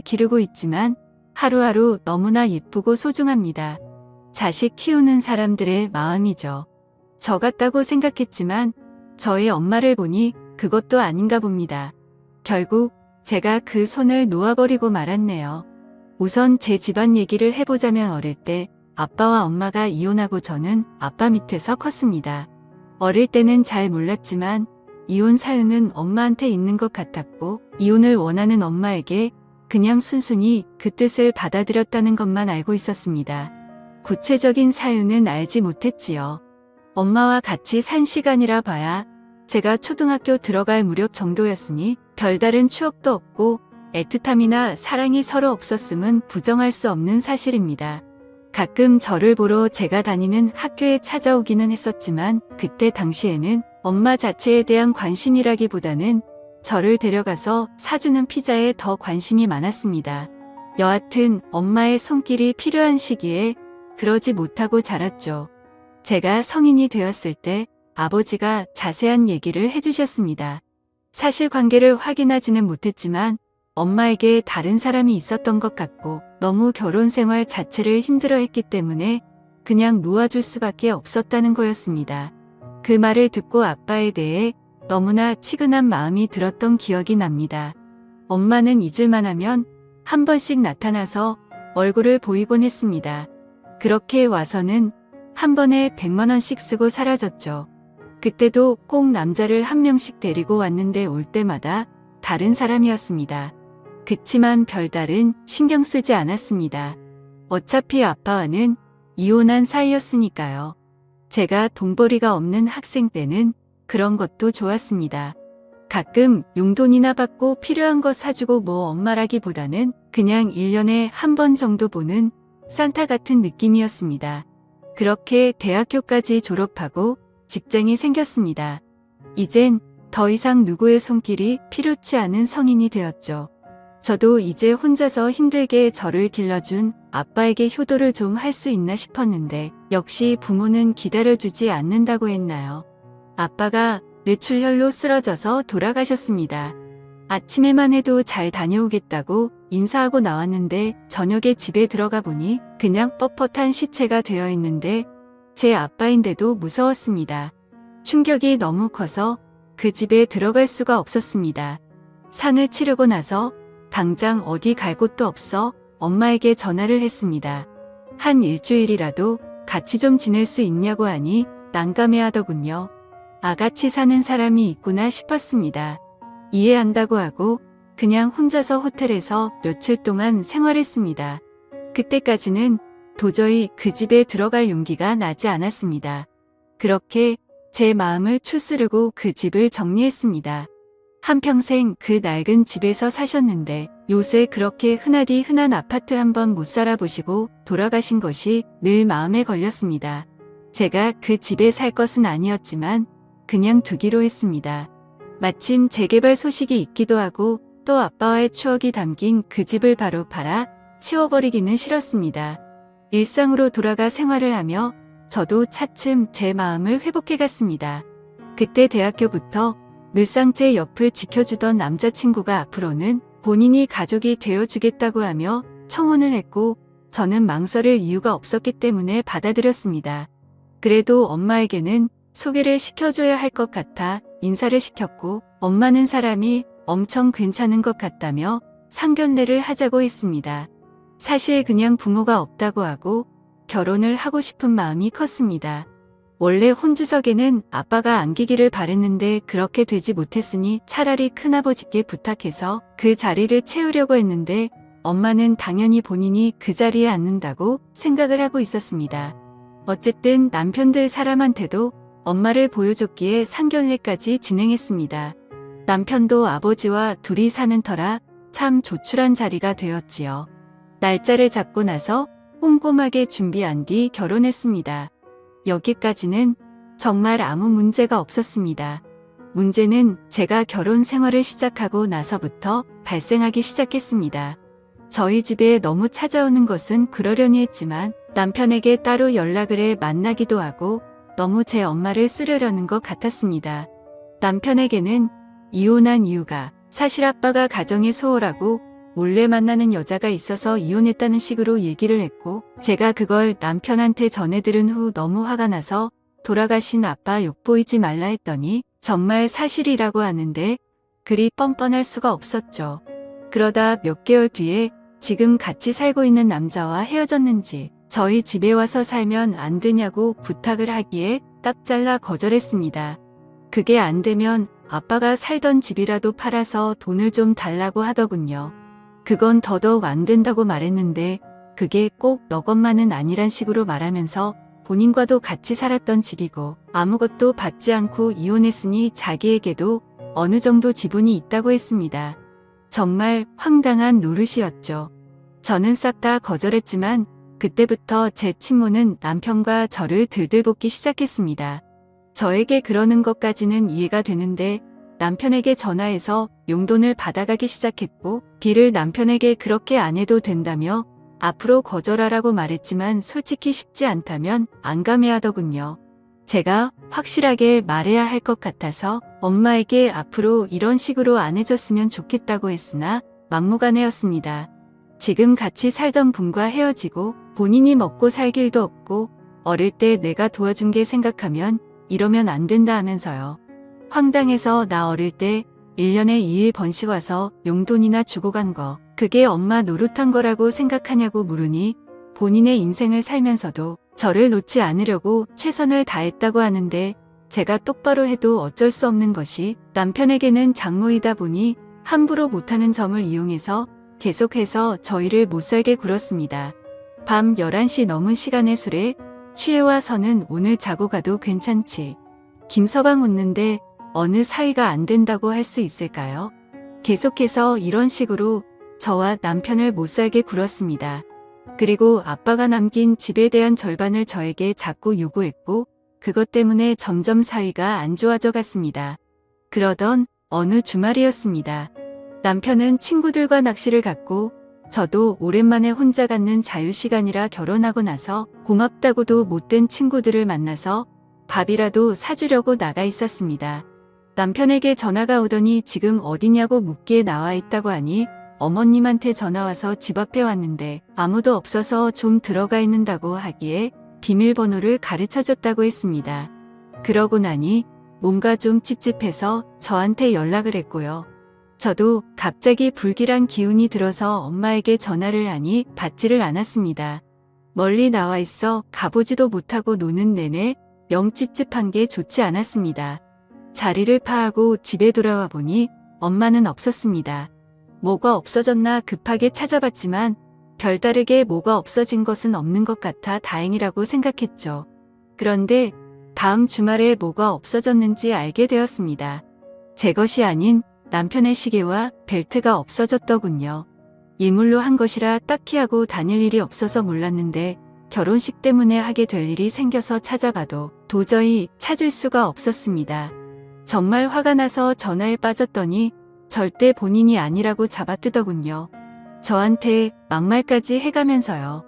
기르고 있지만 하루하루 너무나 예쁘고 소중합니다. 자식 키우는 사람들의 마음이죠. 저 같다고 생각했지만 저의 엄마를 보니 그것도 아닌가 봅니다. 결국 제가 그 손을 놓아버리고 말았네요. 우선 제 집안 얘기를 해보자면 어릴 때 아빠와 엄마가 이혼하고 저는 아빠 밑에서 컸습니다. 어릴 때는 잘 몰랐지만 이혼 사유는 엄마한테 있는 것 같았고 이혼을 원하는 엄마에게 그냥 순순히 그 뜻을 받아들였다는 것만 알고 있었습니다. 구체적인 사유는 알지 못했지요. 엄마와 같이 산 시간이라 봐야 제가 초등학교 들어갈 무렵 정도였으니 별다른 추억도 없고 애틋함이나 사랑이 서로 없었음은 부정할 수 없는 사실입니다. 가끔 저를 보러 제가 다니는 학교에 찾아오기는 했었지만 그때 당시에는 엄마 자체에 대한 관심이라기보다는 저를 데려가서 사주는 피자에 더 관심이 많았습니다. 여하튼 엄마의 손길이 필요한 시기에 그러지 못하고 자랐죠. 제가 성인이 되었을 때 아버지가 자세한 얘기를 해주셨습니다. 사실관계를 확인하지는 못했지만 엄마에게 다른 사람이 있었던 것 같고 너무 결혼 생활 자체를 힘들어 했기 때문에 그냥 놓아줄 수밖에 없었다는 거였습니다. 그 말을 듣고 아빠에 대해 너무나 치근한 마음이 들었던 기억이 납니다. 엄마는 잊을만 하면 한 번씩 나타나서 얼굴을 보이곤 했습니다. 그렇게 와서는 한 번에 100만 원씩 쓰고 사라졌죠. 그때도 꼭 남자를 한 명씩 데리고 왔는데 올 때마다 다른 사람이었습니다. 그치만 별다른 신경 쓰지 않았습니다. 어차피 아빠와는 이혼한 사이였으니까요. 제가 돈벌이가 없는 학생 때는 그런 것도 좋았습니다. 가끔 용돈이나 받고 필요한 거 사주고 뭐 엄마라기보다는 그냥 1년에 한 번 정도 보는 산타 같은 느낌이었습니다. 그렇게 대학교까지 졸업하고 직장이 생겼습니다. 이젠 더 이상 누구의 손길이 필요치 않은 성인이 되었죠. 저도 이제 혼자서 힘들게 저를 길러준 아빠에게 효도를 좀 할 수 있나 싶었는데 역시 부모는 기다려주지 않는다고 했나요? 아빠가 뇌출혈로 쓰러져서 돌아가셨습니다. 아침에만 해도 잘 다녀오겠다고 인사하고 나왔는데 저녁에 집에 들어가 보니 그냥 뻣뻣한 시체가 되어 있는데 제 아빠인데도 무서웠습니다. 충격이 너무 커서 그 집에 들어갈 수가 없었습니다. 산을 치르고 나서 당장 어디 갈 곳도 없어 엄마에게 전화를 했습니다. 한 일주일이라도 같이 좀 지낼 수 있냐고 하니 난감해 하더군요. 아같이 사는 사람이 있구나 싶었습니다. 이해한다고 하고 그냥 혼자서 호텔에서 며칠 동안 생활했습니다. 그때까지는 도저히 그 집에 들어갈 용기가 나지 않았습니다. 그렇게 제 마음을 추스르고 그 집을 정리했습니다. 한평생 그 낡은 집에서 사셨는데 요새 그렇게 흔하디 흔한 아파트 한번 못 살아보시고 돌아가신 것이 늘 마음에 걸렸습니다. 제가 그 집에 살 것은 아니었지만 그냥 두기로 했습니다. 마침 재개발 소식이 있기도 하고 또 아빠와의 추억이 담긴 그 집을 바로 팔아 치워버리기는 싫었습니다. 일상으로 돌아가 생활을 하며 저도 차츰 제 마음을 회복해갔습니다. 그때 대학교부터 늘상 제 옆을 지켜주던 남자친구가 앞으로는 본인이 가족이 되어주겠다고 하며 청혼을 했고 저는 망설일 이유가 없었기 때문에 받아들였습니다. 그래도 엄마에게는 소개를 시켜줘야 할 것 같아 인사를 시켰고 엄마는 사람이 엄청 괜찮은 것 같다며 상견례를 하자고 했습니다. 사실 그냥 부모가 없다고 하고 결혼을 하고 싶은 마음이 컸습니다. 원래 혼주석에는 아빠가 안기기를 바랬는데 그렇게 되지 못했으니 차라리 큰아버지께 부탁해서 그 자리를 채우려고 했는데 엄마는 당연히 본인이 그 자리에 앉는다고 생각을 하고 있었습니다. 어쨌든 남편들 사람한테도 엄마를 보여줬기에 상견례까지 진행했습니다. 남편도 아버지와 둘이 사는 터라 참 조출한 자리가 되었지요. 날짜를 잡고 나서 꼼꼼하게 준비한 뒤 결혼했습니다. 여기까지는 정말 아무 문제가 없었습니다. 문제는 제가 결혼 생활을 시작하고 나서부터 발생하기 시작했습니다. 저희 집에 너무 찾아오는 것은 그러려니 했지만 남편에게 따로 연락을 해 만나기도 하고 너무 제 엄마를 쓰려려는 것 같았습니다. 남편에게는 이혼한 이유가 사실 아빠가 가정이 소홀하고 몰래 만나는 여자가 있어서 이혼했다는 식으로 얘기를 했고 제가 그걸 남편한테 전해 들은 후 너무 화가 나서 돌아가신 아빠 욕 보이지 말라 했더니 정말 사실이라고 하는데 그리 뻔뻔할 수가 없었죠. 그러다 몇 개월 뒤에 지금 같이 살고 있는 남자와 헤어졌는지 저희 집에 와서 살면 안 되냐고 부탁을 하기에 딱 잘라 거절했습니다. 그게 안 되면 아빠가 살던 집이라도 팔아서 돈을 좀 달라고 하더군요. 그건 더더욱 안 된다고 말했는데 그게 꼭 너 것만은 아니란 식으로 말하면서 본인과도 같이 살았던 집이고 아무것도 받지 않고 이혼했으니 자기에게도 어느 정도 지분이 있다고 했습니다. 정말 황당한 노릇이었죠. 저는 싹 다 거절했지만 그때부터 제 친모는 남편과 저를 들들볶기 시작했습니다. 저에게 그러는 것까지는 이해가 되는데 남편에게 전화해서 용돈을 받아가기 시작했고 비를 남편에게 그렇게 안 해도 된다며 앞으로 거절하라고 말했지만 솔직히 쉽지 않다면 안감해하더군요. 제가 확실하게 말해야 할 것 같아서 엄마에게 앞으로 이런 식으로 안 해줬으면 좋겠다고 했으나 막무가내였습니다. 지금 같이 살던 분과 헤어지고 본인이 먹고 살 길도 없고 어릴 때 내가 도와준 게 생각하면 이러면 안 된다 하면서요. 황당해서 나 어릴 때 1년에 2일 번씩 와서 용돈이나 주고 간 거, 그게 엄마 노릇한 거라고 생각하냐고 물으니 본인의 인생을 살면서도 저를 놓지 않으려고 최선을 다했다고 하는데 제가 똑바로 해도 어쩔 수 없는 것이 남편에게는 장모이다 보니 함부로 못하는 점을 이용해서 계속해서 저희를 못살게 굴었습니다. 밤 11시 넘은 시간에 술에 취해와 서는 오늘 자고 가도 괜찮지. 김서방 웃는데 어느 사이가 안 된다고 할 수 있을까요? 계속해서 이런 식으로 저와 남편을 못살게 굴었습니다. 그리고 아빠가 남긴 집에 대한 절반을 저에게 자꾸 요구했고 그것 때문에 점점 사이가 안 좋아져 갔습니다. 그러던 어느 주말이었습니다. 남편은 친구들과 낚시를 갔고 저도 오랜만에 혼자 갖는 자유시간이라 결혼하고 나서 고맙다고도 못된 친구들을 만나서 밥이라도 사주려고 나가 있었습니다. 남편에게 전화가 오더니 지금 어디냐고 묻기에 나와 있다고 하니 어머님한테 전화와서 집 앞에 왔는데 아무도 없어서 좀 들어가 있는다고 하기에 비밀번호를 가르쳐 줬다고 했습니다. 그러고 나니 뭔가 좀 찝찝해서 저한테 연락을 했고요. 저도 갑자기 불길한 기운이 들어서 엄마에게 전화를 하니 받지를 않았습니다. 멀리 나와 있어 가보지도 못하고 노는 내내 영 찝찝한 게 좋지 않았습니다. 자리를 파하고 집에 돌아와 보니 엄마는 없었습니다. 뭐가 없어졌나 급하게 찾아봤지만 별다르게 뭐가 없어진 것은 없는 것 같아 다행이라고 생각했죠. 그런데 다음 주말에 뭐가 없어졌는지 알게 되었습니다. 제 것이 아닌 남편의 시계와 벨트가 없어졌더군요. 일물로 한 것이라 딱히 하고 다닐 일이 없어서 몰랐는데 결혼식 때문에 하게 될 일이 생겨서 찾아봐도 도저히 찾을 수가 없었습니다. 정말 화가 나서 전화에 빠졌더니 절대 본인이 아니라고 잡아뜨더군요. 저한테 막말까지 해가면서요.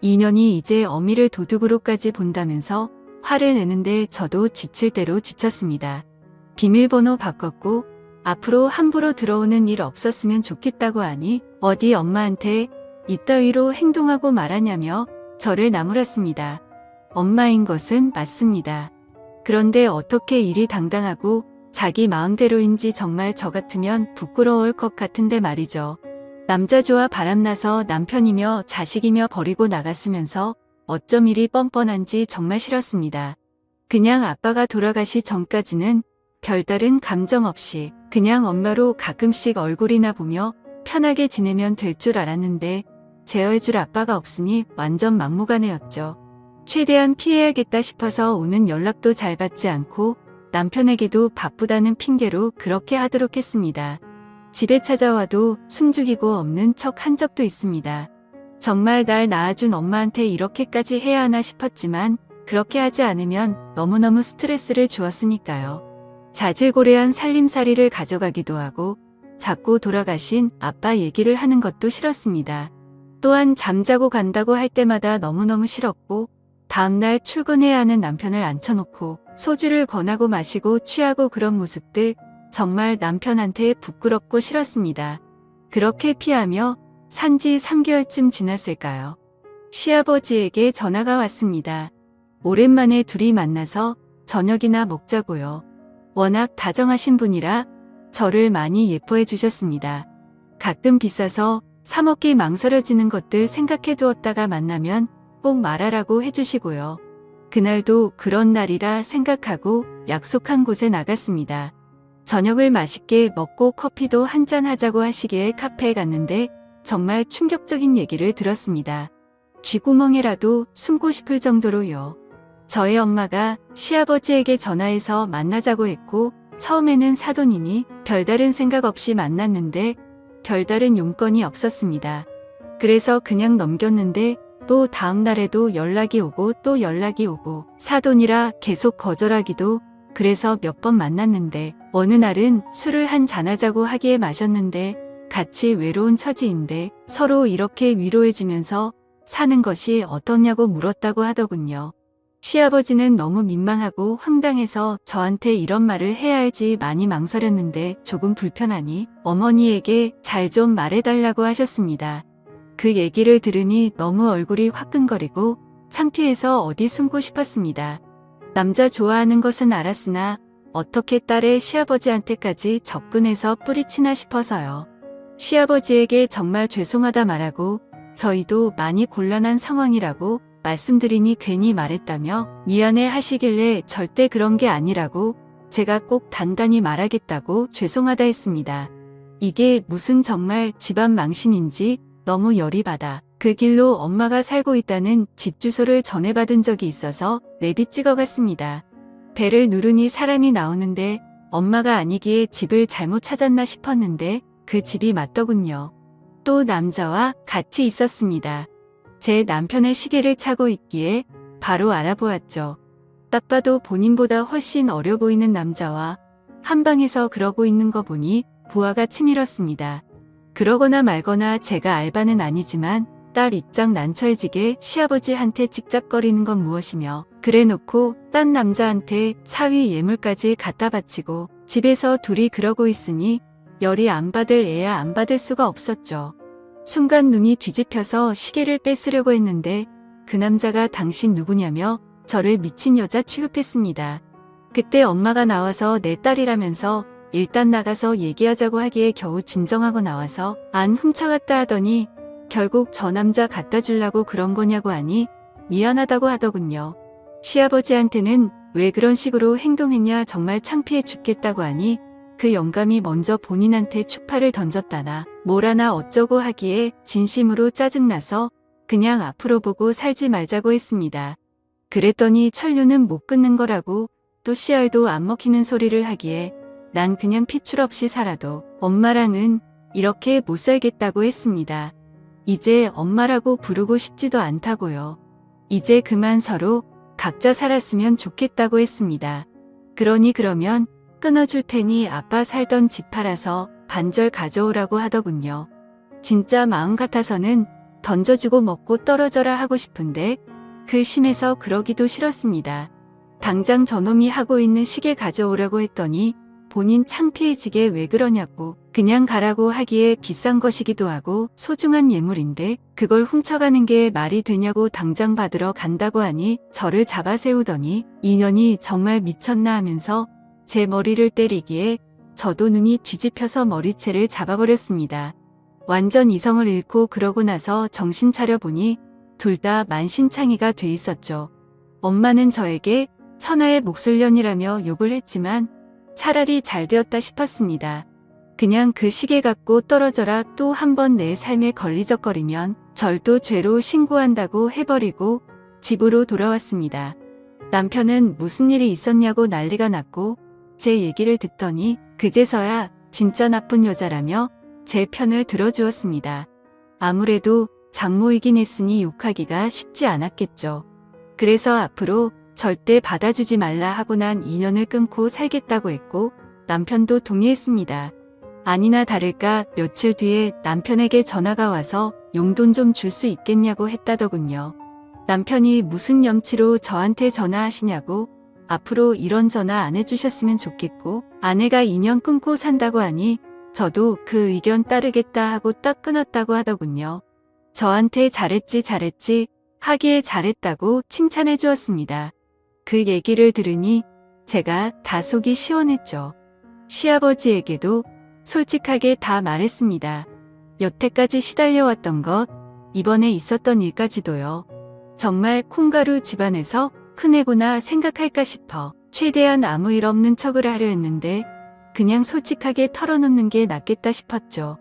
인연이 이제 어미를 도둑으로까지 본다면서 화를 내는데 저도 지칠 대로 지쳤습니다. 비밀번호 바꿨고 앞으로 함부로 들어오는 일 없었으면 좋겠다고 하니 어디 엄마한테 이따위로 행동하고 말하냐며 저를 나무랐습니다. 엄마인 것은 맞습니다. 그런데 어떻게 일이 당당하고 자기 마음대로인지 정말 저 같으면 부끄러울 것 같은데 말이죠. 남자 좋아 바람나서 남편이며 자식이며 버리고 나갔으면서 어쩜 일이 뻔뻔한지 정말 싫었습니다. 그냥 아빠가 돌아가시 전까지는 별다른 감정 없이 그냥 엄마로 가끔씩 얼굴이나 보며 편하게 지내면 될 줄 알았는데 제어해줄 아빠가 없으니 완전 막무가내였죠. 최대한 피해야겠다 싶어서 오는 연락도 잘 받지 않고 남편에게도 바쁘다는 핑계로 그렇게 하도록 했습니다. 집에 찾아와도 숨죽이고 없는 척 한 적도 있습니다. 정말 날 낳아준 엄마한테 이렇게까지 해야 하나 싶었지만 그렇게 하지 않으면 너무너무 스트레스를 주었으니까요. 자질고레한 살림살이를 가져가기도 하고 자꾸 돌아가신 아빠 얘기를 하는 것도 싫었습니다. 또한 잠자고 간다고 할 때마다 너무너무 싫었고 다음날 출근해야 하는 남편을 앉혀놓고 소주를 권하고 마시고 취하고 그런 모습들 정말 남편한테 부끄럽고 싫었습니다. 그렇게 피하며 산지 3개월쯤 지났을까요? 시아버지에게 전화가 왔습니다. 오랜만에 둘이 만나서 저녁이나 먹자고요. 워낙 다정하신 분이라 저를 많이 예뻐해 주셨습니다. 가끔 비싸서 사 먹기 망설여지는 것들 생각해 두었다가 만나면 꼭 말하라고 해주시고요. 그날도 그런 날이라 생각하고 약속한 곳에 나갔습니다. 저녁을 맛있게 먹고 커피도 한잔 하자고 하시기에 카페에 갔는데 정말 충격적인 얘기를 들었습니다. 쥐구멍에라도 숨고 싶을 정도로요. 저희 엄마가 시아버지에게 전화해서 만나자고 했고 처음에는 사돈이니 별다른 생각 없이 만났는데 별다른 용건이 없었습니다. 그래서 그냥 넘겼는데 또 다음 날에도 연락이 오고 또 연락이 오고 사돈이라 계속 거절하기도 그래서 몇 번 만났는데 어느 날은 술을 한 잔하자고 하기에 마셨는데 같이 외로운 처지인데 서로 이렇게 위로해주면서 사는 것이 어떻냐고 물었다고 하더군요. 시아버지는 너무 민망하고 황당해서 저한테 이런 말을 해야 할지 많이 망설였는데 조금 불편하니 어머니에게 잘 좀 말해달라고 하셨습니다. 그 얘기를 들으니 너무 얼굴이 화끈거리고 창피해서 어디 숨고 싶었습니다. 남자 좋아하는 것은 알았으나 어떻게 딸의 시아버지한테까지 접근해서 뿌리치나 싶어서요. 시아버지에게 정말 죄송하다 말하고 저희도 많이 곤란한 상황이라고 말씀드리니 괜히 말했다며 미안해 하시길래 절대 그런 게 아니라고 제가 꼭 단단히 말하겠다고 죄송하다 했습니다. 이게 무슨 정말 집안 망신인지 너무 열이 받아 그 길로 엄마가 살고 있다는 집 주소를 전해받은 적이 있어서 내비 찍어갔습니다. 배를 누르니 사람이 나오는데 엄마가 아니기에 집을 잘못 찾았나 싶었는데 그 집이 맞더군요. 또 남자와 같이 있었습니다. 제 남편의 시계를 차고 있기에 바로 알아보았죠. 딱 봐도 본인보다 훨씬 어려 보이는 남자와 한방에서 그러고 있는 거 보니 부하가 치밀었습니다. 그러거나 말거나 제가 알바는 아니지만 딸 입장 난처해지게 시아버지한테 직잡거리는 건 무엇이며 그래 놓고 딴 남자한테 사위 예물까지 갖다 바치고 집에서 둘이 그러고 있으니 열이 안 받을 애야 안 받을 수가 없었죠. 순간 눈이 뒤집혀서 시계를 뺏으려고 했는데 그 남자가 당신 누구냐며 저를 미친 여자 취급했습니다. 그때 엄마가 나와서 내 딸이라면서 일단 나가서 얘기하자고 하기에 겨우 진정하고 나와서 안 훔쳐갔다 하더니 결국 저 남자 갖다 주려고 그런 거냐고 하니 미안하다고 하더군요. 시아버지한테는 왜 그런 식으로 행동했냐 정말 창피해 죽겠다고 하니 그 영감이 먼저 본인한테 추파를 던졌다나 뭘 하나 어쩌고 하기에 진심으로 짜증나서 그냥 앞으로 보고 살지 말자고 했습니다. 그랬더니 천류는 못 끊는 거라고 또 씨알도 안 먹히는 소리를 하기에 난 그냥 피출 없이 살아도 엄마랑은 이렇게 못 살겠다고 했습니다. 이제 엄마라고 부르고 싶지도 않다고요. 이제 그만 서로 각자 살았으면 좋겠다고 했습니다. 그러니 그러면 끊어줄 테니 아빠 살던 집 팔아서 반절 가져오라고 하더군요. 진짜 마음 같아서는 던져주고 먹고 떨어져라 하고 싶은데 그 심해서 그러기도 싫었습니다. 당장 저놈이 하고 있는 시계 가져오라고 했더니 본인 창피해지게 왜 그러냐고 그냥 가라고 하기에 비싼 것이기도 하고 소중한 예물인데 그걸 훔쳐가는 게 말이 되냐고 당장 받으러 간다고 하니 저를 잡아 세우더니 인연이 정말 미쳤나 하면서 제 머리를 때리기에 저도 눈이 뒤집혀서 머리채를 잡아버렸습니다. 완전 이성을 잃고 그러고 나서 정신 차려 보니 둘 다 만신창이가 돼 있었죠. 엄마는 저에게 천하의 목술년이라며 욕을 했지만 차라리 잘 되었다 싶었습니다. 그냥 그 시계 갖고 떨어져라 또 한 번 내 삶에 걸리적거리면 절도 죄로 신고한다고 해버리고 집으로 돌아왔습니다. 남편은 무슨 일이 있었냐고 난리가 났고 제 얘기를 듣더니 그제서야 진짜 나쁜 여자라며 제 편을 들어주었습니다. 아무래도 장모이긴 했으니 욕하기가 쉽지 않았겠죠. 그래서 앞으로 절대 받아주지 말라 하고 난 인연을 끊고 살겠다고 했고 남편도 동의했습니다. 아니나 다를까 며칠 뒤에 남편에게 전화가 와서 용돈 좀 줄 수 있겠냐고 했다더군요. 남편이 무슨 염치로 저한테 전화하시냐고 앞으로 이런 전화 안 해주셨으면 좋겠고 아내가 인연 끊고 산다고 하니 저도 그 의견 따르겠다 하고 딱 끊었다고 하더군요. 저한테 잘했지 잘했지 하기에 잘했다고 칭찬해 주었습니다. 그 얘기를 들으니 제가 다 속이 시원했죠. 시아버지에게도 솔직하게 다 말했습니다. 여태까지 시달려왔던 것, 이번에 있었던 일까지도요. 정말 콩가루 집안에서 큰 애구나 생각할까 싶어 최대한 아무 일 없는 척을 하려 했는데 그냥 솔직하게 털어놓는 게 낫겠다 싶었죠.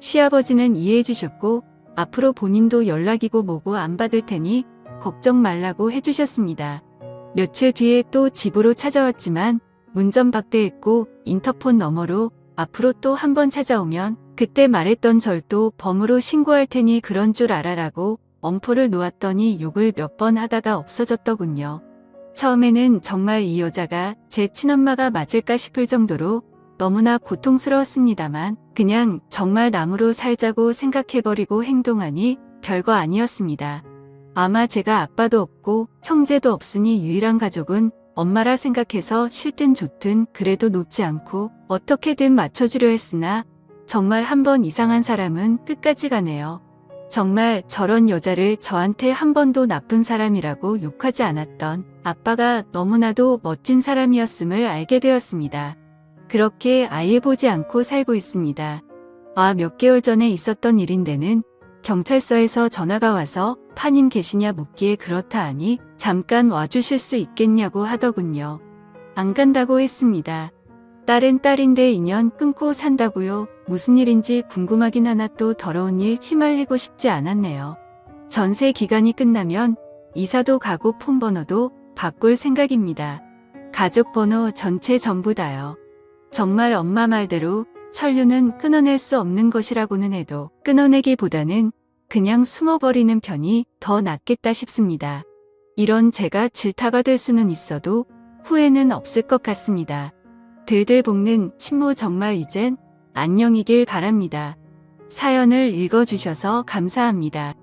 시아버지는 이해해 주셨고 앞으로 본인도 연락이고 뭐고 안 받을 테니 걱정 말라고 해주셨습니다. 며칠 뒤에 또 집으로 찾아왔지만 문전박대했고 인터폰 너머로 앞으로 또 한 번 찾아오면 그때 말했던 절도 범으로 신고할 테니 그런 줄 알아라고 엄포를 놓았더니 욕을 몇 번 하다가 없어졌더군요. 처음에는 정말 이 여자가 제 친엄마가 맞을까 싶을 정도로 너무나 고통스러웠습니다만 그냥 정말 남으로 살자고 생각해버리고 행동하니 별거 아니었습니다. 아마 제가 아빠도 없고 형제도 없으니 유일한 가족은 엄마라 생각해서 싫든 좋든 그래도 놓지 않고 어떻게든 맞춰주려 했으나 정말 한 번 이상한 사람은 끝까지 가네요. 정말 저런 여자를 저한테 한 번도 나쁜 사람이라고 욕하지 않았던 아빠가 너무나도 멋진 사람이었음을 알게 되었습니다. 그렇게 아예 보지 않고 살고 있습니다. 아, 몇 개월 전에 있었던 일인데는 경찰서에서 전화가 와서 파님 계시냐 묻기에 그렇다 하니 잠깐 와주실 수 있겠냐고 하더군요. 안 간다고 했습니다. 딸은 딸인데 인연 끊고 산다고요. 무슨 일인지 궁금하긴 하나 또 더러운 일 휘말리고 싶지 않았네요. 전세 기간이 끝나면 이사도 가고 폰 번호도 바꿀 생각입니다. 가족 번호 전체 전부 다요. 정말 엄마 말대로 천류는 끊어낼 수 없는 것이라고는 해도 끊어내기보다는 그냥 숨어버리는 편이 더 낫겠다 싶습니다. 이런 제가 질타받을 수는 있어도 후회는 없을 것 같습니다. 들들 볶는 친모 정말 이젠 안녕이길 바랍니다. 사연을 읽어주셔서 감사합니다.